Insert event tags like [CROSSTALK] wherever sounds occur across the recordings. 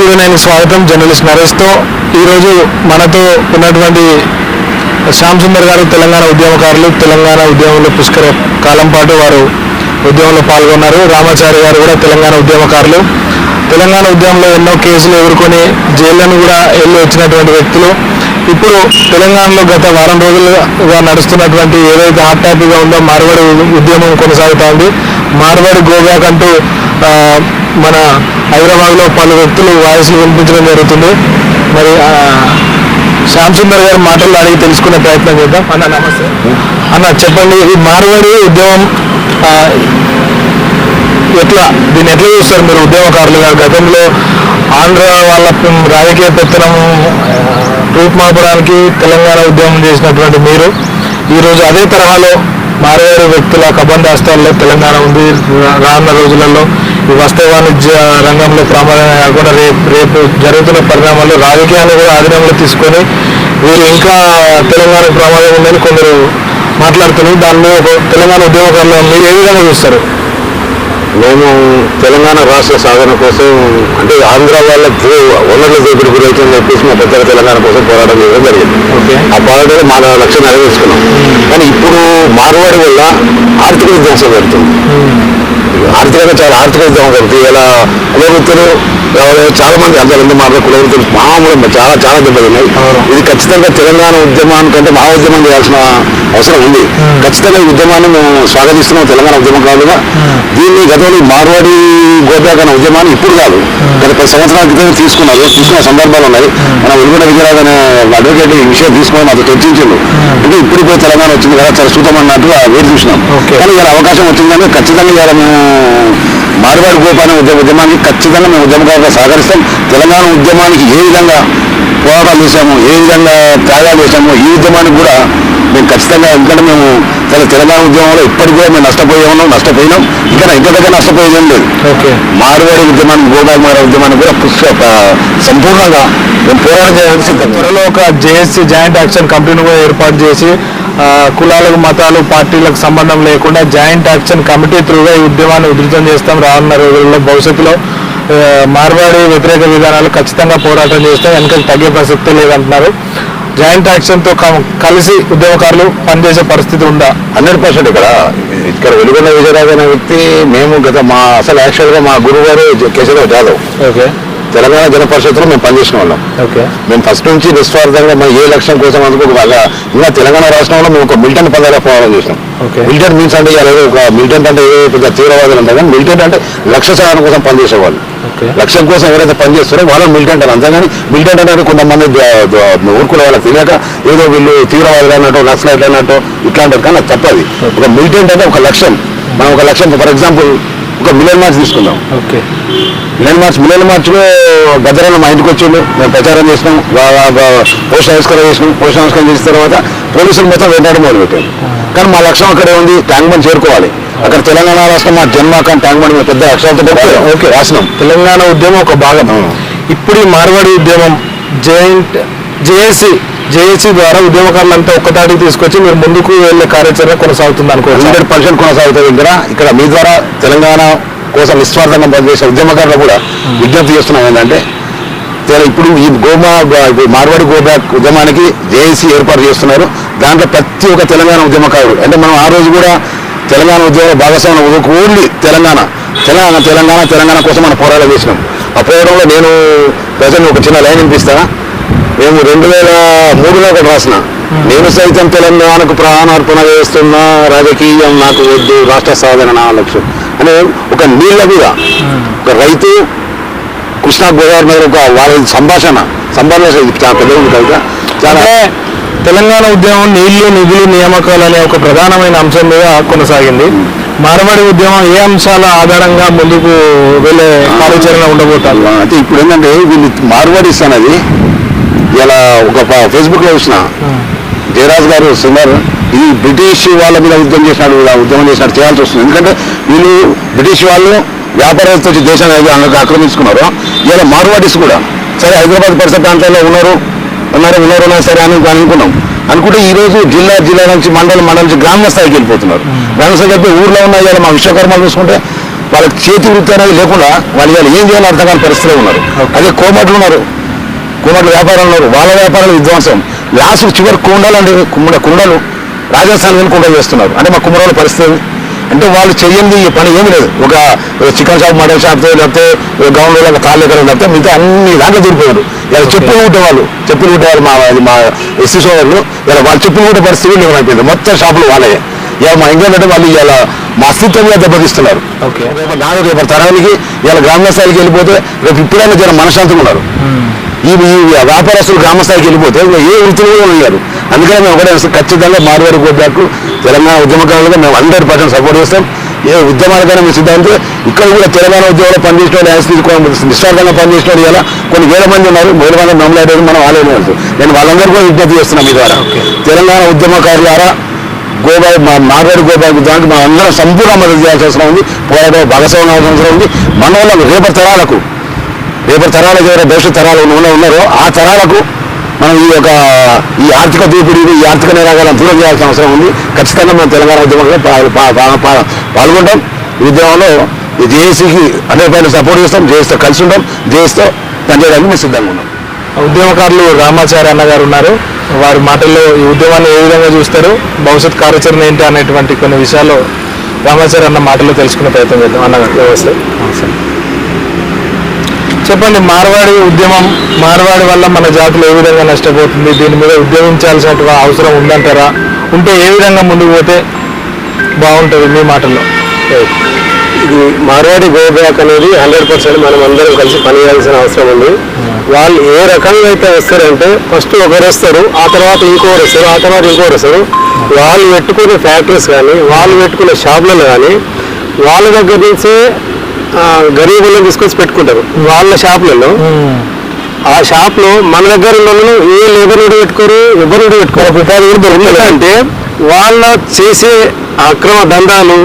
Studio nine స్వాగతం journalist నరేష్తో. ఈరోజు మనతో ఉన్నటువంటి శ్యామ్ సుందర్ గారు తెలంగాణ ఉద్యమకారులు తెలంగాణ ఉద్యమంలో పుష్కర కాలం పాటు వారు ఉద్యమంలో పాల్గొన్నారు. రామాచారి గారు కూడా తెలంగాణ ఉద్యమకారులు. తెలంగాణ ఉద్యమంలో ఎన్నో కేసులు ఎదుర్కొని జైళ్ళను కూడా వెళ్ళి వచ్చినటువంటి వ్యక్తులు. ఇప్పుడు తెలంగాణలో గత వారం రోజులుగా నడుస్తున్నటువంటి ఏదైతే హాట్ టాపిక్గా ఉందో మార్వాడి ఉద్యమం కొనసాగుతోంది మార్వాడి గోబ్యాక్ అంటూ మన హైదరాబాద్లో పలు వ్యక్తులు వాయిస్లు వినిపించడం జరుగుతుంది. మరి శ్యామ్ సుందర్ గారి మాటల్లో అడిగి తెలుసుకునే ప్రయత్నం చేద్దాం. అన్న నమస్తే. అన్న చెప్పండి ఈ మార్వాడి ఉద్యమం ఎట్లా? దీన్ని ఎట్లా చూస్తారు మీరు ఉద్యమకారులుగా? గతంలో ఆంధ్ర వాళ్ళ రాజకీయ పెత్తనం రూపుమాపడానికి తెలంగాణ ఉద్యమం చేసినటువంటి మీరు ఈరోజు అదే తరహాలో మారవేరు వ్యక్తుల కబంధాస్తాల్లో తెలంగాణ ఉంది. రానున్న రోజులలో ఈ వస్త్ర వాణిజ్య రంగంలో ప్రమాదమే కాకుండా రేపు రేపు జరుగుతున్న పరిణామాల్లో రాజకీయాన్ని కూడా ఆధీనంలో తీసుకొని వీరు ఇంకా తెలంగాణకు ప్రమాదం ఉందని కొందరు మాట్లాడుతున్నారు. దానిలో ఒక తెలంగాణ ఉద్యమకారులు మీరు ఏ విధంగా చూస్తారు? మేము తెలంగాణ రాష్ట్ర సాధన కోసం అంటే ఆంధ్ర వాళ్ళ భూ- వనరుల దోపిడీ గురైతుందని చెప్పేసి మా పెద్దల తెలంగాణ కోసం పోరాటం చేయడం జరిగింది. ఓకే. ఆ పోరాటంలో మా లక్ష్యం నెరవేర్చుకున్నాం. కానీ ఇప్పుడు మార్వాడి వల్ల ఆర్థిక విధ్వంసం జరుగుతుంది ఆర్థికంగా చాలా ఆర్థిక విధ్వంసం జరుగుతుంది ఇలా కులవృత్తులు చాలా మంది అంతమంది మాట్లాడే కులవృత్తులు మామూలు చాలా చాలా దెబ్బతిన్నాయి అవును. ఇది ఖచ్చితంగా తెలంగాణ ఉద్యమానికంటే మా ఉద్యమం చేయాల్సిన అవసరం ఉంది. ఖచ్చితంగా ఈ ఉద్యమాన్ని మేము స్వాగతిస్తున్నాం తెలంగాణ ఉద్యమకారులుగా దీన్ని గతంలో మార్వాడి గోబ్యాక్ అనే ఉద్యమాన్ని ఇప్పుడు కాదు. గత పది సంవత్సరాల క్రితం తీసుకున్నారు. తీసుకున్న సందర్భాలు ఉన్నాయి. మన ఉల్గడ విజయరాజ్ అనే అడ్వకేట్ ఈ విషయం తీసుకొని మాతో చర్చించిండు. అంటే ఇప్పుడు తెలంగాణ వచ్చింది కదా చాలా చూద్దాం అన్నట్టు వేరు చూసినాం. కానీ ఇలా అవకాశం వచ్చిందని ఖచ్చితంగా ఇలా మేము మార్వాడి గోప ఉద్యమ ఉద్యమానికి ఖచ్చితంగా మేము ఉద్యమకారులుగా సహకరిస్తాం. తెలంగాణ ఉద్యమానికి ఏ విధంగా పోరాటాలు చేశాము ఏ విధంగా త్యాగాలు చేశాము ఈ ఉద్యమానికి కూడా మేము ఖచ్చితంగా ఎందుకంటే మేము తెల- తెలంగాణ ఉద్యమంలో ఇప్పటికి కూడా మేము నష్టపోయే ఉన్నాం నష్టపోయినాం. ఇంకా ఇంకా దగ్గర నష్టపోయేది లేదు ఓకే. మార్వాడి ఉద్యమానికి గోపాల్ మార ఉద్యమానికి కూడా పుష్ప సంపూర్ణంగా మేము పోరాటం చేయడానికి సిద్ధంగా త్వరలో ఒక జేఎస్సీ జాయింట్ యాక్షన్ కమిటీని కూడా ఏర్పాటు చేసి కులాలకు మతాలు పార్టీలకు సంబంధం లేకుండా జాయింట్ యాక్షన్ కమిటీ త్రూగా ఈ ఉద్యమాన్ని ఉధృతం చేస్తాం. రానున్న రోజుల్లో భవిష్యత్తులో మార్వాడి వ్యతిరేక విధానాలు ఖచ్చితంగా పోరాటం చేస్తాం వెనకకి తగ్గే ప్రసక్తి లేదంటున్నారు. జాయింట్ యాక్షన్తో కలిసి ఉద్యమకారులు పనిచేసే పరిస్థితి ఉందా? హండ్రెడ్ పర్సెంట్ ఇక్కడ. ఇక్కడ వెలుగొండ విజయరాజు అనే వ్యక్తి మేము గత మా అసలు యాక్చువల్గా మా గురువు గారు కేశవరావు జాదవ్. ఓకే. తెలంగాణ జన పరిషత్తులో మేము పనిచేసిన వాళ్ళం. ఓకే. మేము ఫస్ట్ నుంచి నిస్వార్థంగా మేము ఏ లక్ష్యం కోసం అందుకు బాగా ఇంకా తెలంగాణ రాష్ట్రంలో మేము ఒక మిలిటెంట్ పదాలు పోరాటం చేసినాం. మిలిటెంట్ మీన్స్ అంటే ఒక మిలిటెంట్ అంటే ఏదో పెద్ద తీవ్రవాదులు అంటారు కానీ మిలిటెంట్ అంటే లక్ష్య సాధన కోసం పనిచేసేవాళ్ళు. లక్ష్యం కోసం ఎవరైతే పనిచేస్తారో వాళ్ళని మిలిటెంట్ అని. అంతేగాని మిలిటెంట్ అంటే కొంతమంది ఊరుకునే వాళ్ళకి తెలియక ఏదో వీళ్ళు తీవ్రవాదులు అన్నట్టు నక్సలైట్ అన్నట్టు ఇట్లాంటివి కానీ తప్పది. ఒక మిలిటెంట్ అంటే ఒక లక్ష్యం. మనం ఒక లక్ష్యం ఫర్ ఎగ్జాంపుల్ ఒక మిలియన్ మార్చ్ తీసుకుందాం ఓకే. మిలియన్ మార్చ్ మిలియన్ మార్చ్లో గద్దరన్న మా ఇంటికి వచ్చిండు. మేము ప్రచారం చేసినాం. పోస్ట్ ఆవిష్కరణ చేసినాం. పోస్ట్ ఆవిష్కరణ చేసిన తర్వాత పోలీసులు మొత్తం వెంటాడి మొదలు పెట్టారు. కానీ మా లక్ష్యం అక్కడే ఉంది ట్యాంక్ బండ్ చేరుకోవాలి. అక్కడ తెలంగాణ రాష్ట్రం మా జన్మకం ట్యాంక్ బండ్ మీద పెద్ద అక్షరాలతో ఓకే రాసినాం. తెలంగాణ ఉద్యమం ఒక భాగం. ఇప్పుడు ఈ మార్వాడి ఉద్యమం జాయింట్ జేఏసీ జేఏసీ ద్వారా ఉద్యమకారులంతా ఒక్కతాటికి తీసుకొచ్చి మీరు ముందుకు వెళ్ళే కార్యాచరణ కొనసాగుతుంది అనుకోవచ్చు. హండ్రెడ్ పర్సెంట్ కొనసాగుతుంది ఇక్కడ. ఇక్కడ మీ ద్వారా తెలంగాణ కోసం నిస్వార్థంగా పనిచేసే ఉద్యమకారులు కూడా విజ్ఞప్తి చేస్తున్నాం ఏంటంటే ఇప్పుడు ఈ గోమా మార్వాడి గోబ్యాక్ ఉద్యమానికి జేఏసీ ఏర్పాటు చేస్తున్నారు. దాంట్లో ప్రతి ఒక్క తెలంగాణ ఉద్యమకారుడు అంటే మనం ఆ రోజు కూడా తెలంగాణ ఉద్యోగ భాగస్వామ్యం ఒక ఓన్లీ తెలంగాణ తెలంగాణ తెలంగాణ తెలంగాణ కోసం మనం పోరాటం చేసినాం. ఆ పోరాటంలో నేను ప్రజలు ఒక చిన్న లైన్ వినిపిస్తాను? మేము రెండు వేల మూడులో ఒకటి రాసిన. నేను సైతం తెలంగాణకు ప్రాణార్పణ చేస్తున్న రాజకీయం నాకు వద్దు రాష్ట్ర సాధన నా లక్ష్యం. అనే ఒక నీళ్ళ మీద ఒక రైతు కృష్ణా గోదావరి మీద ఒక వాళ్ళ సంభాషణ సంభాషణ చాలా పెద్ద చాలా తెలంగాణ ఉద్యమం నీళ్ళు నిధులు నియామకాలు అనే ఒక ప్రధానమైన అంశం మీద కొనసాగింది. మార్వాడి ఉద్యమం ఏ అంశాల ఆధారంగా ముందుకు వెళ్ళే కార్యాచరణ ఉండబోతారు అంటే ఇప్పుడు ఏంటంటే వీళ్ళు మార్వాడీస్ అనేది ఇలా ఒక ఫేస్బుక్లో చూసిన. జయరాజ్ గారు సుందర్ ఇది బ్రిటిష్ వాళ్ళ మీద ఉద్యమం చేసినాడు ఇలా ఉద్యమం చేసినట్టు చేయాల్సి వస్తుంది. ఎందుకంటే వీళ్ళు బ్రిటిష్ వాళ్ళు వ్యాపారస్తులు వచ్చి దేశాన్ని ఆక్రమించుకున్నారు. ఇలా మార్వాడీస్ కూడా. సరే హైదరాబాద్ పరిసర ప్రాంతాల్లో ఉన్నారు. ఉన్నారు ఉన్నారు ఉన్నారు సరే అని అనుకున్నాం అనుకుంటే ఈ రోజు జిల్లా జిల్లా నుంచి మండలం మండలం నుంచి గ్రామ స్థాయికి వెళ్ళిపోతున్నారు. గ్రామ స్థాయికి వెళ్ళి ఊర్లో ఉన్న ఇవాళ మా విశ్వకర్మ చూసుకుంటే వాళ్ళకి చేతి వృత్తి అనేది లేకుండా వాళ్ళు ఇవాళ ఏం చేయాలో అర్థం కాని పరిస్థితిలో ఉన్నారు. అదే కోమట్లు ఉన్నారు. కోమట్లు వ్యాపారాలు వాళ్ళ వ్యాపారాలు విధ్వంసం. లాస్ట్ చివరి కుండలు అంటే కుమ్మడ కుండలు రాజస్థాన్ వెళ్ళి కుండలు చేస్తున్నారు అంటే మా కుమ్మరాల పరిస్థితి? అంటే వాళ్ళు ఈ పని ఏమీ లేదు. ఒక చికెన్ షాప్ మటన్ షాప్ లేకపోతే గౌన్లో ఒక తాళ్ళు ఎక్కడ లేకపోతే మిగతా అన్ని దాంట్లో దూరిపోయారు. ఇలా చెప్పులు కుట్టేవాళ్ళు చెప్పులు కుట్టేవాళ్ళు మా మా ఎస్సీ సోదరులు. ఇలా వాళ్ళు చెప్పులు కుట్టే పరిస్థితి లేవు అయిపోయింది. మొత్తం షాపులు వాళ్ళే ఇలా మా అంటే వాళ్ళు ఇలా మా అస్తిత్వంగా దెబ్బతీస్తున్నారు. ఓకే. రేపు తరానికి ఇలా గ్రామ స్థాయికి వెళ్ళిపోతే రేపు ఇప్పుడైనా జనం మనశాంతంగా ఉన్నారు. ఈ వ్యాపారస్తులు గ్రామ స్థాయికి వెళ్ళిపోతే ఏ వృత్తులు కూడా ఉన్నారు అందుకని మేము ఒకటే ఖచ్చితంగా మార్వాడి గోబ్యాక్ తెలంగాణ ఉద్యమకారులుగా మేము హండ్రెడ్ పర్సెంట్ సపోర్ట్ చేస్తాం. ఏ ఉద్యమాలకైనా మేము సిద్ధాంతం ఇక్కడ కూడా తెలంగాణ ఉద్యోగంలో పనిచేసిన వాళ్ళు యాస్ తీసుకోవడం నిస్వార్థంగా పనిచేసిన వాళ్ళు ఇలా కొన్ని వేల మంది ఉన్నారు. వేల మంది నమ్మలేడు మనం ఆలోచన నేను వాళ్ళందరూ కూడా విజ్ఞప్తి చేస్తున్నాం మీ ద్వారా. తెలంగాణ ఉద్యమకారులారా గోబాయ్ మా మార్వాడి గోబాయ్ దానికి మనం అందరం సంపూర్ణ మద్దతు చేయాల్సిన అవసరం ఉంది. పోరాటం భాగస్వామ్యం అవసరం ఉంది. మన వాళ్ళకు రేపటి తరాలకు రేపటి తరాలకు ఎవరైతే భవిష్యత్ తరాలు ఉన్న- ఉన్నారో ఆ తరాలకు మనం ఈ యొక్క ఈ ఆర్థిక దోపిడీ ఈ ఆర్థిక నిరాకరణ దూరం చేయాల్సిన అవసరం ఉంది. ఖచ్చితంగా మనం తెలంగాణ ఉద్యమంలో పాల్గొంటాం. ఈ ఉద్యమంలో ఈ జేఏసీకి హండ్రెడ్ పర్సెంట్ సపోర్ట్ చేస్తాం. జేఏసీతో కలిసి ఉంటాం. జేఏసీతో పనిచేయడానికి మేము సిద్ధంగా ఉన్నాం. ఉద్యమకారులు రామాచార్య అన్న గారు ఉన్నారు. వారి మాటల్లో ఈ ఉద్యమాన్ని ఏ విధంగా చూస్తారు? భవిష్యత్ కార్యాచరణ ఏంటి అనేటువంటి కొన్ని విషయాలు రామాచార్య అన్న మాటల్లో తెలుసుకునే ప్రయత్నం చేద్దాం. అన్న గారు నమస్తే. చెప్పండి మార్వాడి ఉద్యమం మార్వాడి వల్ల మన జాతులు ఏ విధంగా నష్టపోతుంది? దీని మీద ఉద్యమించాల్సిన అవసరం ఉందంటారా? ఉంటే ఏ విధంగా ముందుకు పోతే బాగుంటుంది మీ మాటల్లో? ఇది మార్వాడి గో బ్యాక్ అనేది హండ్రెడ్ పర్సెంట్ మనం అందరం కలిసి పనిచేయాల్సిన అవసరం ఉంది. వాళ్ళు ఏ రకంగా అయితే వస్తారంటే ఫస్ట్ ఒకరు వస్తారు ఆ తర్వాత ఇంకోరు వస్తారు ఆ తర్వాత ఇంకోరు వస్తారు. వాళ్ళు పెట్టుకునే ఫ్యాక్టరీస్ కానీ వాళ్ళు పెట్టుకునే షాపులలో కానీ వాళ్ళ దగ్గర నుంచే గరీబులను తీసుకొచ్చి పెట్టుకుంటారు. వాళ్ళ షాపులలో ఆ షాప్లో మన దగ్గర ఉన్న వాళ్ళు ఏ లేబర్ నుండి పెట్టుకోరు ఎవరు పెట్టుకోరు. కూడా దొరుకుతుంది ఎందుకంటే వాళ్ళ చేసే అక్రమ దందాలు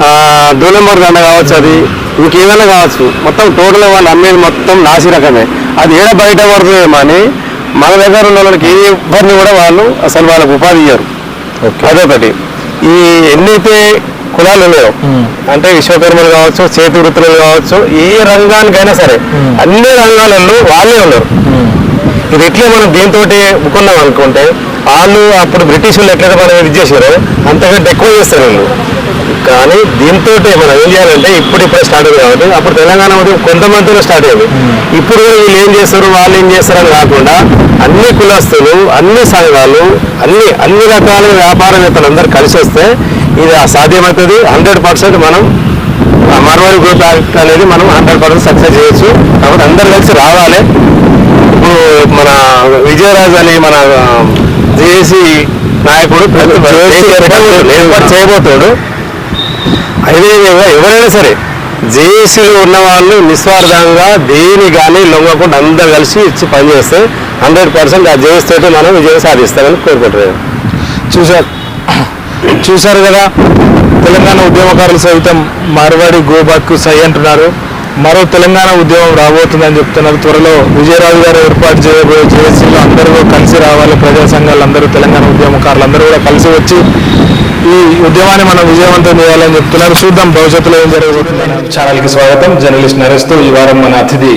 ఆ, దో నెంబర్ దండ కావచ్చు అది ఇంకేమైనా కావచ్చు మొత్తం టోటల్ వాళ్ళు అమ్మేది మొత్తం నాసి రకమే. అది ఏడ బయట పడుతుందేమో అని మన దగ్గర ఉన్న వాళ్ళకి ఏ ఇబ్బంది కూడా వాళ్ళు అసలు వాళ్ళకి ఉపాధి ఇయ్యరు. అదొకటి. ఈ ఎన్నైతే కులాలు ఉన్నాయో అంటే విశ్వకర్మలు కావచ్చు చేతి వృత్తులు కావచ్చు ఏ రంగానికైనా సరే అన్ని రంగాలలో వాళ్ళే ఉన్నారు. ఇది ఎట్లా మనం దీంతో ముక్కున్నాం అనుకుంటే వాళ్ళు అప్పుడు బ్రిటిష్ వాళ్ళు ఎట్లయితే మనం ఇది చేసారో అంతకంటే ఎక్కువ చేస్తారు వీళ్ళు. కానీ దీంతో మనం ఏం చేయాలంటే ఇప్పుడు ఇప్పుడే స్టార్ట్ అయింది కాబట్టి అప్పుడు తెలంగాణ ఉద్యమం కొంతమందితో స్టార్ట్ అయింది. ఇప్పుడు వీళ్ళు ఏం చేస్తారు వాళ్ళు ఏం చేస్తారు అని కాకుండా అన్ని కులస్తులు అన్ని సంఘాలు అన్ని అన్ని రకాల వ్యాపారవేత్తలు అందరూ కలిసి వస్తే ఇది సాధ్యమవుతుంది. హండ్రెడ్ పర్సెంట్ మనం మార్వాడి గ్రూప్ యాక్ట్ అనేది మనం హండ్రెడ్ పర్సెంట్ సక్సెస్ చేయొచ్చు. కాబట్టి అందరు కలిసి రావాలి. ఇప్పుడు మన విజయరాజు అని మన జేఏసీ నాయకుడు చేయబోతాడు అదేవిధంగా ఎవరైనా సరే జేఏసీలో ఉన్న వాళ్ళు నిస్వార్థంగా దేని కానీ లొంగకుండా అందరు కలిసి ఇచ్చి పనిచేస్తే హండ్రెడ్ పర్సెంట్ ఆ జేఎస్ తోటి మనం విజయం సాధిస్తామని కోరుకుంటున్నాను. చూశారు. చూశారు కదా తెలంగాణ ఉద్యమకారులు సైతం మార్వాడి గోబాక్ సై అంటున్నారు. మరో తెలంగాణ ఉద్యమం రాబోతుందని చెప్తున్నారు. త్వరలో విజయరాజు గారు ఏర్పాటు చేయబోయే జేఏసీలో అందరూ కలిసి రావాలి. ప్రజా సంఘాలు అందరూ తెలంగాణ ఉద్యమకారులు అందరూ కూడా కలిసి వచ్చి ఈ ఉద్యమాన్ని మనం విజయవంతం చేయాలని చెప్తున్నారు. చూద్దాం భవిష్యత్తులో ఏం జరగబోతుందని. ఛానల్కి స్వాగతం. జర్నలిస్ట్ నరేష్తో ఈ వారం మన అతిథి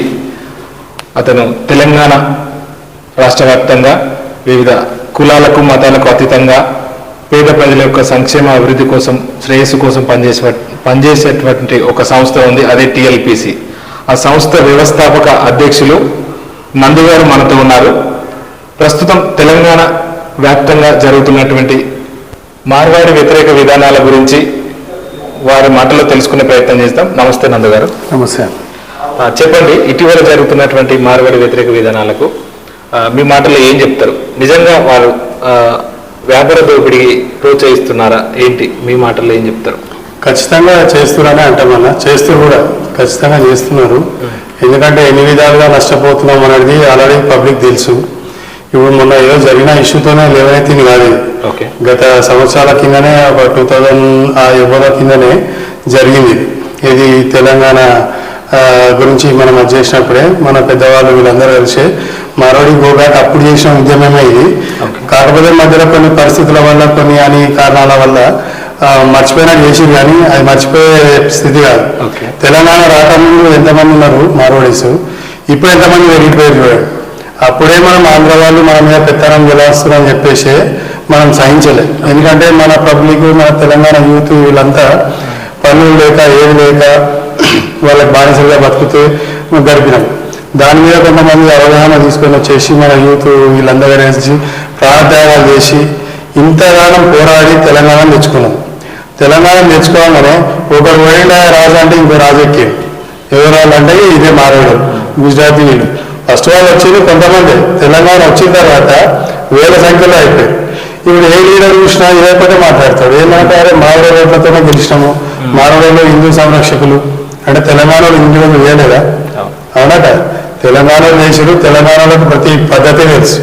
అతను తెలంగాణ రాష్ట్ర వ్యాప్తంగా వివిధ కులాలకు మతాలకు అతీతంగా పేద ప్రజల యొక్క సంక్షేమ అభివృద్ధి కోసం శ్రేయస్సు కోసం పనిచేసే పనిచేసేటువంటి ఒక సంస్థ ఉంది అదే టిఎల్పిసి. ఆ సంస్థ వ్యవస్థాపక అధ్యక్షులు నందు గారు మనతో ఉన్నారు. ప్రస్తుతం తెలంగాణ వ్యాప్తంగా జరుగుతున్నటువంటి మార్వాడి వ్యతిరేక విధానాల గురించి వారి మాటల్లో తెలుసుకునే ప్రయత్నం చేస్తాం నమస్తే నందు గారు. నమస్తే. చెప్పండి ఇటీవల జరుగుతున్నటువంటి మార్వాడి వ్యతిరేక విధానాలకు మీ మాటల్లో ఏం చెప్తారు? నిజంగా వారు వ్యాపార దోపిడీ ప్రోత్సహిస్తున్నారా? ఏంటి? మీ మాటల్లో ఏం చెప్తారు? ఖచ్చితంగా చేస్తున్నారని అంటామన్నా చేస్తూ కూడా ఖచ్చితంగా చేస్తున్నారు. ఎందుకంటే ఎన్ని విధాలుగా నష్టపోతున్నాం అనేది ఆల్రెడీ పబ్లిక్ తెలుసు. ఇప్పుడు మొన్న ఏదో జరిగిన ఇష్యూతోనే లేవనైతే కాదు గత సంవత్సరాల కిందనే ఒక టూ థౌజండ్ ఆ యువల కిందనే జరిగింది. ఇది తెలంగాణ గురించి మనం అది చేసినప్పుడే మన పెద్దవాళ్ళు వీళ్ళందరూ కలిసి మరోడి గోబ్యాక్ అప్పుడు చేసిన ఉద్యమమే ఇది. కాకపోతే మధ్యలో కొన్ని పరిస్థితుల వల్ల కొన్ని అని కారణాల వల్ల ఆ, మర్చిపోయినట్టు చేసింది కానీ అది మర్చిపోయే స్థితి కాదు. ఓకే. తెలంగాణ రాకముందు ఎంతమంది ఉన్నారు? మార్వాడీస్ ఇప్పుడు ఎంతమంది పెరిగిపోయారు చూడండి అప్పుడే మనం ఆంధ్ర వాళ్ళు మన మీద పెత్తనం గెలవస్తున్నారని చెప్పేసి మనం సహించలే. ఎందుకంటే మన పబ్లిక్ మన తెలంగాణ యూత్ వీళ్ళంతా పనులు లేక ఏది లేక వాళ్ళకి బానిసలుగా బతుకుతూ గడిపినాం. దాని మీద కొంతమంది అవగాహన తీసుకొని వచ్చేసి మన యూత్ వీళ్ళందరూ కలిసి ప్రాణత్యాగాలు చేసి ఇంతగానం పోరాడి తెలంగాణ తెచ్చుకున్నాం. తెలంగాణ తెచ్చుకోగానే ఒకరు పోయిన రాజు అంటే ఇంకో రాజు ఎక్కింది ఎవరు అంటే ఇదే మారవాడు గుజరాతీ ఫస్ట్ వాళ్ళు వచ్చింది కొంతమంది. తెలంగాణ వచ్చిన తర్వాత వేల సంఖ్యలో అయిపోయారు ఇప్పుడు ఏ లీడర్ చూసినా ఇదే పట్టే మాట్లాడతాడు. ఏంటంటే అరే రోడ్లతోనే గెలిచినాము. మారవాడలో హిందూ సంరక్షకులు. అంటే తెలంగాణలో హిందూ వేయలేదా అవునా కదా తెలంగాణలో ప్రతి పద్ధతి తెలుసు.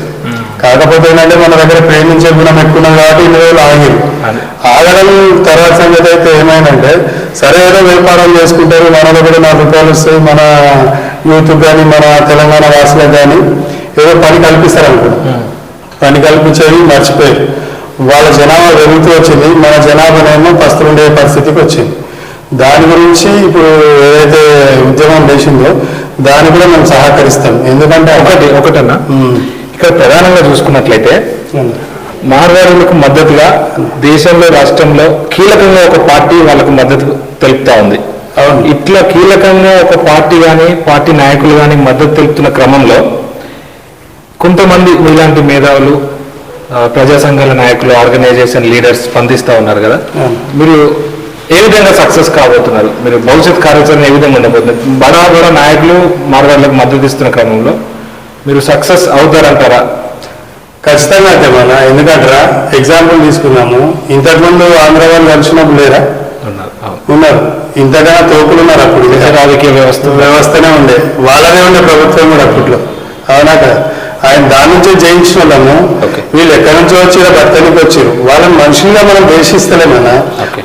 కాకపోతే ఏంటంటే మన దగ్గర ప్రేమించే గుణం ఎక్కువ కాబట్టి ఇన్ని రోజులు ఆగిరు అదే. ఆగడం తర్వాత సంగతి అయితే ఏమైందంటే సరే ఏదో వ్యాపారం చేసుకుంటారు మనలో కూడా నాలుగు రూపాయలు వస్తాయి మన యూత్ కానీ మన తెలంగాణ వాసులకు కానీ ఏదో పని కల్పిస్తారు అనుకుంటున్నాం పని కల్పించేది మర్చిపోయారు. వాళ్ళ జనాభా పెరుగుతూ వచ్చింది మన జనాభానేమో పస్తులుండే పరిస్థితికి వచ్చింది. దాని గురించి ఇప్పుడు ఏదైతే ఉద్యమం చేసిందో దాన్ని కూడా మేము సహకరిస్తాం. ఎందుకంటే ఒకటి ఒకటన్నా? ఇక్కడ ప్రధానంగా చూసుకున్నట్లయితే మార్వాడీలకు మద్దతుగా దేశంలో రాష్ట్రంలో కీలకంగా ఒక పార్టీ వాళ్ళకు మద్దతు తెలుపుతా ఉంది. అవును. ఇట్లా కీలకంగా ఒక పార్టీ కానీ పార్టీ నాయకులు కానీ మద్దతు తెలుపుతున్న క్రమంలో కొంతమంది మీలాంటి మేధావులు ప్రజా సంఘాల నాయకులు ఆర్గనైజేషన్ లీడర్స్ స్పందిస్తూ ఉన్నారు కదా. మీరు ఏ విధంగా సక్సెస్ కాబోతున్నారు? మీరు భవిష్యత్ కార్యాచరణ ఏ విధంగా ఉండబోతున్నారు? బడా బడా నాయకులు మార్గాలకు మద్దతు ఇస్తున్న క్రమంలో మీరు సక్సెస్ అవుతారంటారా? ఖచ్చితంగా అయితే మన ఎందుకంటే ఎగ్జాంపుల్ తీసుకున్నాము ఇంతకుముందు ఆంధ్ర వాళ్ళు కలిసినప్పుడు లేరా? ఉన్నారు. ఇంతగా తోపులు ఉన్నారు అప్పుడు. రాజకీయ వ్యవస్థ. వ్యవస్థనే ఉండే. వాళ్ళదే ఉండే ప్రభుత్వం కూడా అప్పట్లో. అవునా కదా? ఆయన దాని నుంచే జయించిన వాళ్ళము. వీళ్ళు ఎక్కడి నుంచో వచ్చి బతకనికి వచ్చారు. వాళ్ళని మనుషులుగా మనం ద్వేషిస్తలేమన్నా.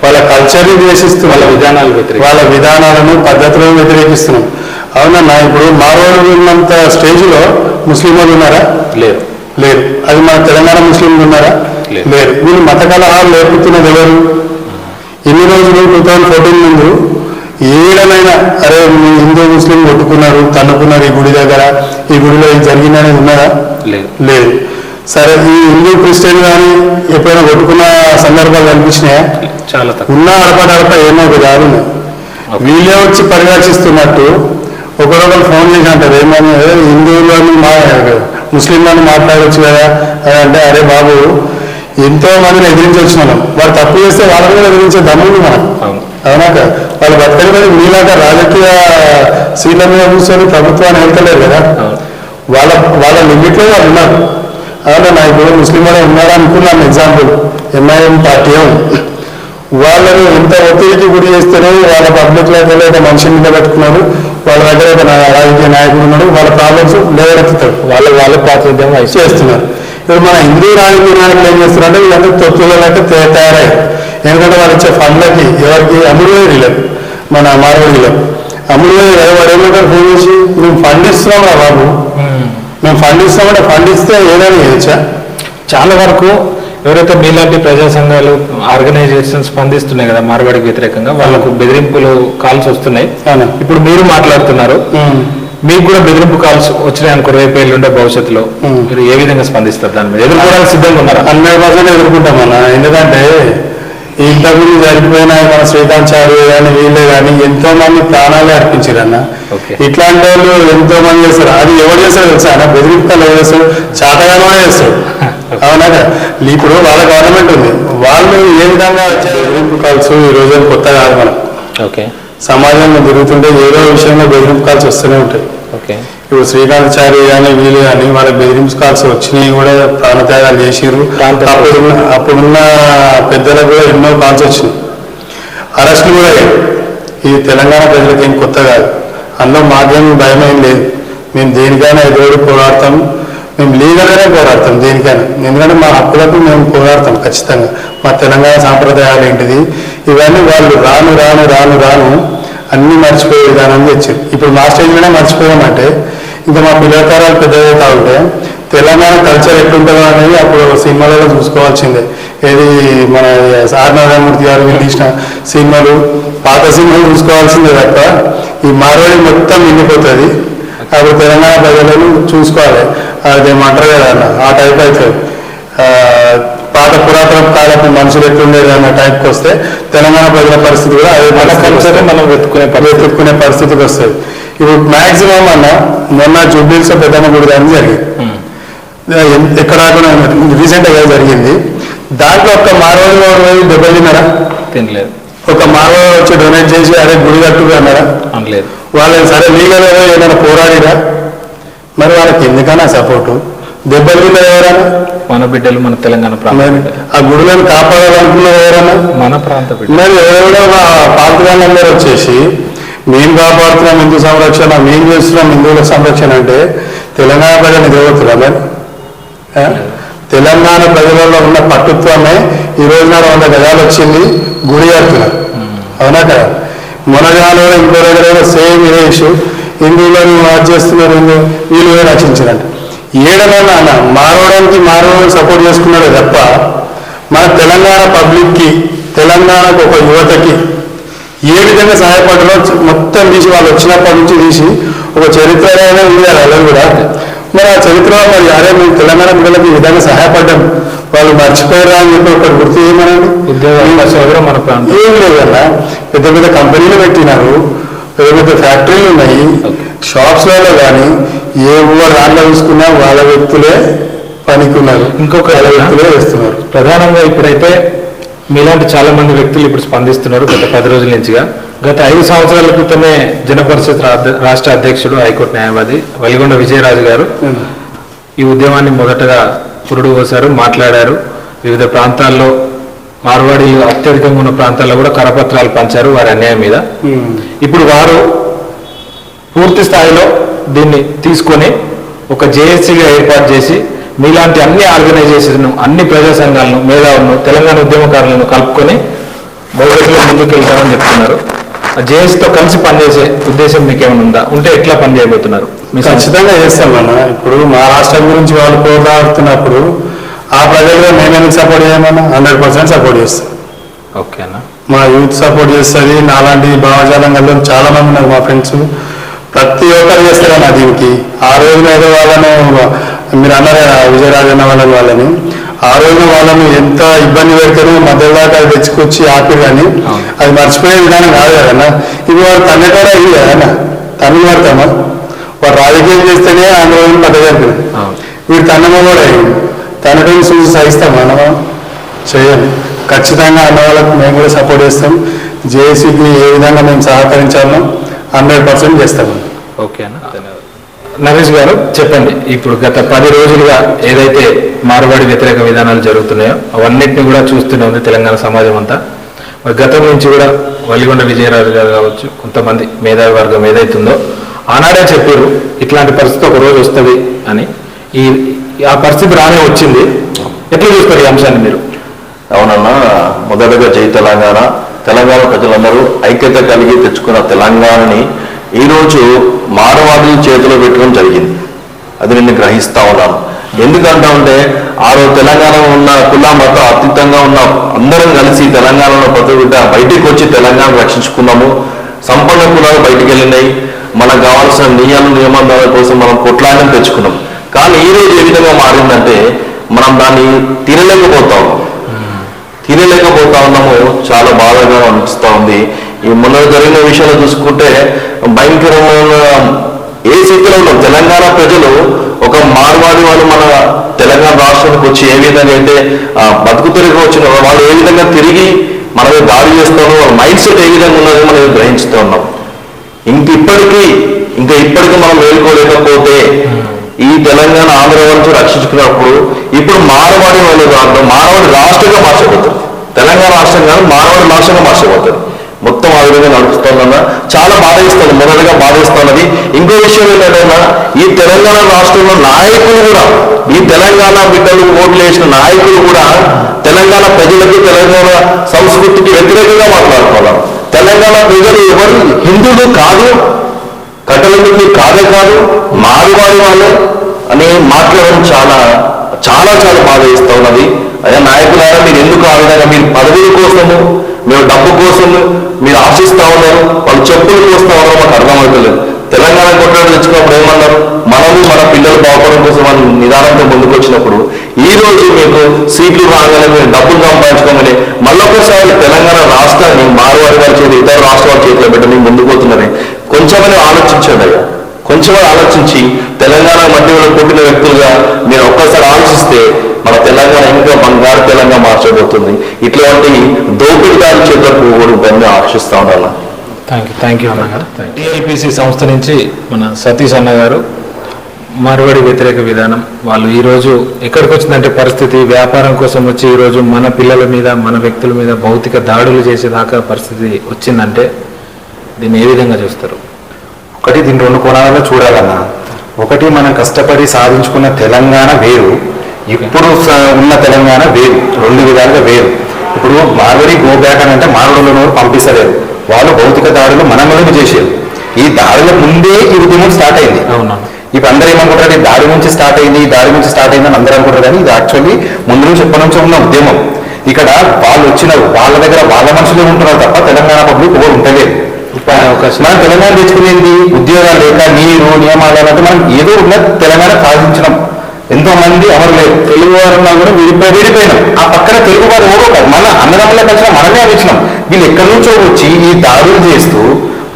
వాళ్ళ కల్చర్ని ద్వేషిస్తున్నాం. వాళ్ళ విధానాలు వాళ్ళ విధానాలను పద్ధతులను వ్యతిరేకిస్తున్నాం. అవునన్నా ఇప్పుడు మారోడు ఉన్నంత స్టేజ్లో ముస్లిం వాళ్ళు ఉన్నారా? లేదు లేరు. అది మన తెలంగాణ ముస్లింలు ఉన్నారా? లేరు. లేరు. వీళ్ళు మత కలహాలు లేపుతున్నది ఎవరు? ఎన్ని రోజులు? టూ థౌజండ్ ఫోర్టీన్ ముందు ఏడనైనా అరే హిందూ ముస్లిం కొట్టుకున్నారు తన్నుకున్నారు ఈ గుడి దగ్గర? ఈ గుడిలో ఇది జరిగిందనేది ఉన్నదా లేదు. లేదు. సరే ఈ హిందూ క్రిస్టియన్ కానీ ఎప్పుడైనా కొట్టుకున్న సందర్భాలు కనిపించినాయా? చాలా ఉన్న అడపడడప ఏమో ఒక దారి. వీళ్ళే వచ్చి పరిరక్షిస్తున్నట్టు ఒకరొకరు ఫోన్ చేసి అంటారు ఏమని "ఏ, హిందువులను మా ముస్లింలను మాట్లాడవచ్చు కదా? అని అంటే అరే బాబు ఎంతో మందిని ఎదిరించి వచ్చిన. వాళ్ళం వారు తప్పు చేస్తే వాళ్ళని కూడా ఎదిరించే దమ్ముంది మనం అవునాక వాళ్ళు బతకని మీద మీలాగా రాజకీయ సీట్ల మీద కూర్చొని ప్రభుత్వాన్ని వెళ్తలేరు కదా. వాళ్ళ వాళ్ళ లిమిట్లో వాళ్ళు ఉన్నారు. అవునా నా ఇప్పుడు ముస్లిం వాళ్ళు ఉన్నారు అనుకున్నాను ఎగ్జాంపుల్. ఎంఐఎం పార్టీ వాళ్ళని ఎంత ఒత్తిడికి గురి చేస్తేనే వాళ్ళ పబ్లిక్ లైఫ్ ఒక మనిషి మీద పెట్టుకున్నారు వాళ్ళ దగ్గర ఒక రాజకీయ నాయకుడు ఉన్నాడు వాళ్ళ ప్రాబ్లమ్స్ లేవనెత్తుతాడు. వాళ్ళ వాళ్ళ ప్రాతినిధ్యం. చేస్తున్నారు. ఇప్పుడు మన హిందూ రాజకీయ నాయకులు ఏం చేస్తున్నారంటే వీళ్ళందరూ తొత్తులైతే తయారయ్యారు. ఎందుకంటే వాళ్ళు ఇచ్చే ఫండ్లకి ఎవరికి? అమ్ముడు వీళ్ళకి మన మారవీళ్ళకి అమ్ముడు వాడు ఏమంటారు ఫోన్ చేసి? మేము ఫండ్ ఇస్తున్నాం రా బాబు. మేము. ఫండ్ ఇస్తామంటే ఫండ్ ఇస్తే ఏదైనా చేయొచ్చా? చాలా వరకు ఎవరైతే మీలాంటి ప్రజా సంఘాలు ఆర్గనైజేషన్ స్పందిస్తున్నాయి కదా మార్వాడికి వ్యతిరేకంగా వాళ్ళకు బెదిరింపులు కాల్స్ వస్తున్నాయి. ఇప్పుడు మీరు మాట్లాడుతున్నారు. మీకు కూడా బెదిరింపు కాల్స్ వచ్చినాయి అనుకో రేపు ఎల్లుండే భవిష్యత్తులో. మీరు ఏ విధంగా స్పందిస్తారు దాని మీద? ఎదుర్కోవడానికి సిద్ధంగా ఉన్నారా? హండ్రెడ్ పర్సెంట్ ఎదుర్కొంటాం అన్న. ఎందుకంటే ఇంతకుముందు జరిగిపోయిన మన శ్రీకాంత్ చారు కానీ వీళ్ళే కానీ ఎంతో మంది ప్రాణాలే అర్పించారు అన్న Okay. ఇట్లాంటి వాళ్ళు ఎంతో మంది చేస్తారు. అది ఎవరు చేస్తారు తెలుసా? అన్న బెదిరింపుకాలు ఎవరు చేస్తారు? చాతగానో చేస్తారు. [LAUGHS] అవునా? ఇప్పుడు వాళ్ళ గవర్నమెంట్ ఉంది. వాళ్ళు ఏ విధంగా బెదిరింపు కాల్స్ ఈ రోజు కొత్త కాదు మనం ఓకే. సమాజంలో తిరుగుతుంటే ఏదో విషయంలో బెదిరింపు కాల్స్ వస్తూనే ఉంటాయి. ఓకే. ఇప్పుడు శ్రీకాంత్ చారి కానీ వీళ్ళు కానీ వాళ్ళ బెదిరింపు కాల్స్ వచ్చినాయి కూడా ప్రాణత్యాగాలు చేసిర్రు. అప్పుడున్న అప్పుడున్న పెద్దలకు కూడా ఎన్నో కాల్స్ వచ్చినాయి. అరెస్టులు కూడా ఇది తెలంగాణ ప్రజలకు ఏం కొత్త కాదు. అందులో మాకేం భయం ఏం లేదు. మేము దేనికైనా ఎదురు పోరాడతాం. మేము లీగల్గానే పోరాడతాం దేనికైనా. ఎందుకంటే మా హక్కులకు మేము పోరాడతాం ఖచ్చితంగా. మా తెలంగాణ సాంప్రదాయాలు ఏంటిది? ఇవన్నీ వాళ్ళు రాను రాను రాను రాను అన్నీ మర్చిపోయే విధానం తెచ్చారు. ఇప్పుడు మా స్టేజ్లోనే మర్చిపోయామంటే ఇంకా మా పిల్లల పెద్దగా ఉంటే తెలంగాణ కల్చర్ ఎట్లుంటుందో అనేది అప్పుడు సినిమాలలో చూసుకోవాల్సిందే. ఏది మన ఆర్ నారాయణమూర్తి గారు తీసిన సినిమాలు పాత సినిమాలు చూసుకోవాల్సిందే తప్ప ఈ మార్వాడి మొత్తం నిండిపోతుంది. అప్పుడు తెలంగాణ ప్రజలను చూసుకోవాలి. అదేమంటారు కదా అన్న ఆ టైప్ అవుతుంది. పాత పురాతన కాలపు మనుషులు ఎట్లుండేది అన్న టైప్కి వస్తే తెలంగాణ ప్రజల పరిస్థితి కూడా అదే మన కల్చర్ మనం వెతుకునే. వెతుక్కునే పరిస్థితికి వస్తుంది. ఇప్పుడు మాక్సిమం అన్న మొన్న జూబ్లీస్ పెద్దమ్మ గుడి దాన్ని జరిగింది. ఎక్కడ రీసెంట్గా జరిగింది. దాంట్లో ఒక్క మార్వాడి వాడు దెబ్బలు తిన్నారా? తినలేదు. ఒక మార్వాడి వచ్చి డొనేట్ చేసి అదే గుడి కట్టుగా అన్నారా? అనలేదు. వాళ్ళని సరే లీగల్ ఏదైనా పోరాడిరా? మరి వాళ్ళకి ఎందుకన్నా సపోర్టు దెబ్బలు ఎవరన్నా? మన బిడ్డలు మన తెలంగాణ ప్రాంత బిడ్డలు. ఆ గుడులను కాపాడాలనుకున్నది ఎవరన్నా? మన ప్రాంత బిడ్డ మరి ఎవరో పాతగాళ్ళందరూ వచ్చేసి మేము కాపాడుతున్నాం హిందూ సంరక్షణ మేము చేస్తున్నాం హిందువుల సంరక్షణ అంటే తెలంగాణ ప్రజల్ని దేవతులా మరి? తెలంగాణ ప్రజలలో ఉన్న పట్టుత్వమే ఈ రోజు నాడు వంద గజాలు వచ్చింది గుడి కడుతున్నారు అవునా కదా? మునగాలో ఇంకో దగ్గర సేమ్ ఇదే ఇష్యూ. హిందువులను చేస్తున్నారు వీళ్ళు రచించారంట ఏడనన్నా అన్న మారవడానికి మారవడానికి సపోర్ట్ చేసుకున్నాడే తప్ప మన తెలంగాణ పబ్లిక్కి తెలంగాణకు ఒక యువతకి ఏ విధంగా సహాయపడలో మొత్తం తీసి వాళ్ళు వచ్చినప్పటి నుంచి తీసి ఒక చరిత్ర ఉంది అలా కూడా. మరి ఆ చరిత్ర మరి అరే మేము తెలంగాణ పిల్లలకి ఈ విధంగా సహాయపడ్డాం. వాళ్ళు మర్చిపోయారా అని చెప్పి ఒకటి గుర్తు చేయమనండి. మన ప్రాంతం. ఏం లేదన్న పెద్ద పెద్ద కంపెనీలు పెట్టినారు. పెద్ద పెద్ద ఫ్యాక్టరీలు ఉన్నాయి. షాప్స్లలో కానీ ఏ ఊరు దాంట్లో చూసుకున్నా వాళ్ళ వ్యక్తులే పనికున్నారు. ఇంకొక వ్యక్తులే వేస్తున్నారు. ప్రధానంగా ఇప్పుడైతే మీలాంటి చాలా మంది వ్యక్తులు ఇప్పుడు స్పందిస్తున్నారు గత పది రోజుల నుంచిగా. గత ఐదు సంవత్సరాల క్రితమే జనపరిషత్ రాష్ట్ర అధ్యక్షుడు హైకోర్టు న్యాయవాది వలిగొండ విజయరాజు గారు ఈ ఉద్యమాన్ని మొదటగా పురుడు పోశారు మాట్లాడారు. వివిధ ప్రాంతాల్లో మార్వాడీలు అత్యధికంగా ఉన్న ప్రాంతాల్లో కూడా కరపత్రాలు పంచారు వారి అన్యాయం మీద. ఇప్పుడు వారు పూర్తి స్థాయిలో దీన్ని తీసుకొని ఒక జేఏసీగా ఏర్పాటు చేసి మీలాంటి అన్ని ఆర్గనైజేషన్ అన్ని ప్రజా సంఘాలను మేధావులను తెలంగాణ ఉద్యమకారులను కలుపుకొని భవిష్యత్తులో ముందుకు వెళ్తామని చెప్తున్నారు. ఆ జేఏసీతో కలిసి పనిచేసే ఉద్దేశం మీకు ఏమైనా ఉందా? ఉంటే ఎట్లా పనిచేయబోతున్నారు? ఖచ్చితంగా చేస్తామన్న ఇప్పుడు మా రాష్ట్రం గురించి వాళ్ళు పోరాడుతున్నప్పుడు ఆ ప్రజలుగా మేమెందుకు సపోర్ట్ చేయమన్నా? హండ్రెడ్ పర్సెంట్ సపోర్ట్ చేస్తాం ఓకే అన్న. మా యూత్ సపోర్ట్ చేస్తుంది. నాలాంటి భావజాలం గల్లో చాలా మంది ఉన్నారు మా ఫ్రెండ్స్ ప్రతి ఒక్కరు చేస్తారన్న దీనికి ఆ రోజున ఏదో వాళ్ళను మీరు అన్నారు కదా, విజయరాజన్న వాళ్ళని వాళ్ళని. ఆ రోజున వాళ్ళను ఎంత ఇబ్బంది పెడతారో మధ్యలో దాకా అది తెచ్చుకొచ్చి ఆపి కానీ. అది మర్చిపోయే విధానం కాదు కదన్నా ఇది వాడు తన్నే కూడా ఇది కదన్నా తన్ను పడతామా? వాడు రాజకీయం చేస్తేనే పడ్డదారు అవును. వీడు తన్నమ కూడా అయ్యింది తనటం చూసి సహిస్తాం అన్నమా చేయాలి ఖచ్చితంగా అన్న వాళ్ళకు మేము కూడా సపోర్ట్ చేస్తాం. జేఏసీకి ఏ విధంగా మేము సహకరించాలో హండ్రెడ్ పర్సెంట్ చేస్తాం ఓకే అన్న ధన్యవాదాలు. నరేష్ గారు చెప్పండి. ఇప్పుడు గత పది రోజులుగా ఏదైతే మారుబడి వ్యతిరేక విధానాలు జరుగుతున్నాయో అవన్నిటిని కూడా చూస్తూనే ఉంది తెలంగాణ సమాజం అంతా. మరి గతం నుంచి కూడా వలిగొండ విజయరాజు గారు కావచ్చు కొంతమంది మేధావి వర్గం ఏదైతుందో ఆనాడే చెప్పారు ఇట్లాంటి పరిస్థితి ఒక రోజు వస్తుంది అని. ఈ ఆ పరిస్థితి రానే వచ్చింది. ఎట్లా చూస్తారు ఈ అంశాన్ని మీరు? అవునన్నా మొదటగా జై తెలంగాణ తెలంగాణ ప్రజలందరూ ఐక్యత కలిగి తెచ్చుకున్న తెలంగాణని ఈరోజు మానవాదుల చేతిలో పెట్టడం జరిగింది. అది నేను గ్రహిస్తా ఉన్నాను. ఎందుకంటా ఉంటే ఆ రోజు తెలంగాణలో ఉన్న కుల మత అతీతంగా ఉన్న అందరం కలిసి తెలంగాణలో ప్రతి బిడ్డ బయటికి వచ్చి తెలంగాణ రక్షించుకున్నాము. సంపన్న కులాలు బయటికి వెళ్ళినాయి. మనకు కావాల్సిన నియమ నియమాల కోసం మనం కొట్లాడడం తెచ్చుకున్నాం. కానీ ఈ రోజు ఏ విధంగా మారిందంటే మనం దాన్ని తినలేకపోతా చేయలేకపోతా ఉన్నాము. చాలా బాధగా అనిపిస్తూ ఉంది. ఈ మొన్న జరిగిన విషయాలు చూసుకుంటే భయంకరమైన ఏ స్థితిలో ఉన్నాం తెలంగాణ ప్రజలు ఒక మార్వాడి వాళ్ళు మన తెలంగాణ రాష్ట్రానికి వచ్చి ఏ విధంగా అయితే బతుకు తిరిగి వచ్చిన వాళ్ళు ఏ విధంగా తిరిగి మనమే దాడి చేస్తారో వాళ్ళ మైండ్ సెట్ ఏ విధంగా ఉన్నదో మనం గ్రహించుతూ ఉన్నాం. ఇంక ఇప్పటికీ ఇంకా ఇప్పటికీ మనం వేలుకోలేకపోతే ఈ తెలంగాణ ఆంధ్ర వాళ్ళు రక్షించుకున్నప్పుడు ఇప్పుడు మారవాడి వాళ్ళు మారవాడి రాష్ట్రంగా మార్చబడుతుంది తెలంగాణ రాష్ట్రం కానీ మానవుడు రాష్ట్రంగా మార్చబోతుంది మొత్తం ఆ విధంగా నడుస్తుందన్న చాలా బాధిస్తుంది. మొదటగా బాధిస్తున్నది. ఇంకో విషయం ఏంటంటే ఈ తెలంగాణ రాష్ట్రంలో నాయకులు కూడా ఈ తెలంగాణ బిడ్డలు ఓట్లు వేసిన నాయకులు కూడా తెలంగాణ ప్రజలకు తెలంగాణ సంస్కృతికి వ్యతిరేకంగా మాట్లాడుతున్నారు. తెలంగాణ ప్రజలు ఎవరు? హిందువులు కాదు కట్టలకి కాదే కాదు మారువాడి వాళ్ళే. అని మాట్లాడడం చాలా చాలా చాలా బాధ ఇస్తా ఉన్నది. అయ్యా నాయకులారా మీరు ఎందుకు ఆ విధంగా మీరు పదవుల కోసము మేము డబ్బు కోసము మీరు ఆశిస్తా ఉన్నారు వాళ్ళు చెప్పులు కోస్తా ఉన్నారు మాకు అర్థమవుతలేదు. తెలంగాణ కొట్టడం తెచ్చుకున్నప్పుడు ఏమన్నారు? మనము మన పిల్లలు బాగుపడడం కోసం మనం నిదానంతో ముందుకు వచ్చినప్పుడు ఈ రోజు మీకు సీట్లు రాగానే మీరు డబ్బులు సంపాదించుకోమని మళ్ళొకసారి తెలంగాణ రాష్ట్రాన్ని మారువారి వారి చేతి ఇతర రాష్ట్రాల చేతిలో పెట్టి ముందుకు పోతున్నారని కొంచెమని ఆలోచించండి అయ్యా. కొంచెం ఆలోచించి తెలంగాణ మధ్యలో పుట్టిన వ్యక్తులుగా మీరు ఒక్కసారి ఆలోచిస్తే మన తెలంగాణ ఇంకా బంగారు తెలంగాణ మార్చబోతుంది. ఇట్లాంటి దోపిడిదారి చేతులకు కూడా ఆశిస్తా ఉండాలి? థ్యాంక్ యూ థ్యాంక్ యూ అన్న గారు టిఎల్పిసి సంస్థ నుంచి మన సతీష్ అన్న గారు మార్వాడి వ్యతిరేక విధానం. వాళ్ళు ఈరోజు ఎక్కడికి వచ్చిందంటే పరిస్థితి వ్యాపారం కోసం వచ్చి ఈరోజు మన పిల్లల మీద మన వ్యక్తుల మీద భౌతిక దాడులు చేసేదాకా పరిస్థితి వచ్చిందంటే దీన్ని ఏ విధంగా చూస్తారు? ఒకటి దీని రెండు కోణాలలో చూడాలన్నా. ఒకటి మనం కష్టపడి సాధించుకున్న తెలంగాణ వేరు. ఇప్పుడు ఉన్న తెలంగాణ వేరు. రెండు విధాలుగా వేరు. ఇప్పుడు మార్వడి గో బ్యాక్ అని అంటే మార్వడులను పంపిస్తలేరు వాళ్ళు భౌతిక దాడులు మన మీద చేసేది ఈ దాడుల ముందే ఈ ఉద్యమం స్టార్ట్ అయింది. ఇప్పుడు అందరూ ఏమనుకుంటారు? ఈ దాడి నుంచి స్టార్ట్ అయింది ఈ దాడి నుంచి స్టార్ట్ అయింది అని అందరూ అనుకుంటారు కానీ ఇది యాక్చువల్లీ ముందు నుంచి ఎప్పటి నుంచో ఉన్న ఉద్యమం. ఇక్కడ వాళ్ళు వచ్చినారు వాళ్ళ దగ్గర వాళ్ళ మనుషులే ఉంటున్నారు తప్ప తెలంగాణ పబ్లిక్ ఎవరు ఉంటలేదు మనం తెలంగాణ తెచ్చుకునేది ఉద్యోగాలు లేక నీరు నియమాలు అంటే మనం ఏదో ఉన్న తెలంగాణ సాధించడం ఎంతో మంది లేరు. తెలుగు వారున్నా కూడా విడిపోయి విడిపోయినాం. ఆ పక్కన తెలుగు వారు ఎవరో కాదు. మన అన్నదమ్ముల కలిసిన మనమే వచ్చినాం. వీళ్ళు ఎక్కడి నుంచో వచ్చి ఈ దాడులు చేస్తూ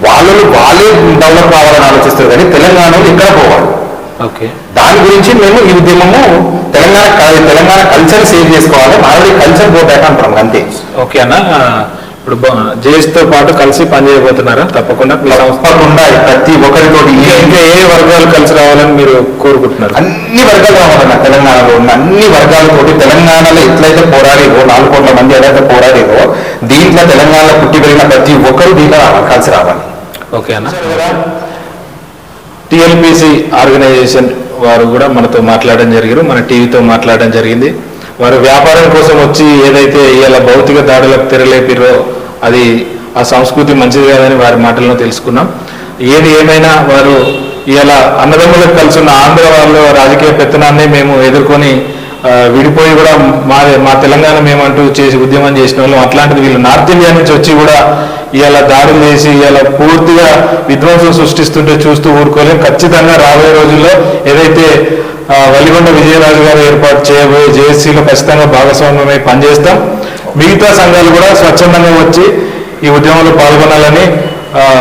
వాళ్ళు వాళ్ళే డెవలప్ కావాలని ఆలోచిస్తారు కానీ తెలంగాణలో ఎక్కడ పోవాలి? ఓకే. దాని గురించి మేము ఈ ఉద్యమము తెలంగాణ తెలంగాణ కల్చర్ సేవ్ చేసుకోవాలి. మారడి కల్చర్ బ్యాక్ అంటాం అంతే. ఓకే అన్న. ఇప్పుడు జేఎస్తో పాటు కలిసి పనిచేయబోతున్నారా? తప్పకుండా మీ సంస్థ తప్పకుండా ప్రతి ఒక్కరితోటి ఇంకా ఏ- ఇంకా ఏ వర్గాలు కలిసి రావాలని మీరు కోరుకుంటున్నారు? అన్ని వర్గాలు కావాలన్న తెలంగాణలో ఉన్న అన్ని వర్గాలతోటి తెలంగాణలో ఎట్లయితే పోరాడేదో నాలుగు కోట్ల మంది ఏదైతే పోరాడేదో దీంట్లో తెలంగాణలో పుట్టి పెరిగిన ప్రతి ఒక్కరు దీంట్లో కలిసి రావాలి. ఓకే అన్న. టిఎల్పిసి ఆర్గనైజేషన్ వారు కూడా మనతో మాట్లాడడం జరిగారు. మన టీవీతో మాట్లాడడం జరిగింది. వారు వ్యాపారం కోసం వచ్చి ఏదైతే ఇవాళ భౌతిక దాడులకు తెరలేపిరో అది ఆ సంస్కృతి మంచిది కాదని వారి మాటల్లో తెలుసుకున్నాం. ఏది ఏమైనా వారు ఇలా అన్నదమ్ములకు కలిసి ఉన్న ఆంధ్ర వాళ్ళు రాజకీయ పెత్తనాన్ని మేము ఎదుర్కొని విడిపోయి కూడా మా మా తెలంగాణ మేమంటూ చేసి ఉద్యమం చేసిన వాళ్ళం. అట్లాంటిది వీళ్ళు నార్త్ ఇండియా నుంచి వచ్చి కూడా ఇలా దాడులు చేసి ఇలా పూర్తిగా విధ్వంసం సృష్టిస్తుంటే చూస్తూ ఊరుకోలేం. ఖచ్చితంగా రాబోయే రోజుల్లో ఏదైతే వలిగొండ విజయరాజు గారు ఏర్పాటు చేయబోయే జేఏసీలో ఖచ్చితంగా భాగస్వామ్యమై పనిచేస్తాం. మిగతా సంఘాలు కూడా స్వచ్ఛందంగా వచ్చి ఈ ఉద్యమంలో పాల్గొనాలని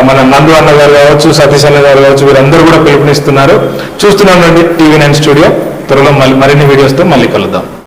మన నందు అన్న గారు కావచ్చు సతీష్ అన్న గారు కావచ్చు వీరందరూ కూడా పిలుపునిస్తున్నారు. చూస్తున్నాం టీవీ నైన్ స్టూడియో. త్వరలో మళ్ళీ మరిన్ని వీడియోస్తో మళ్ళీ కలుద్దాం.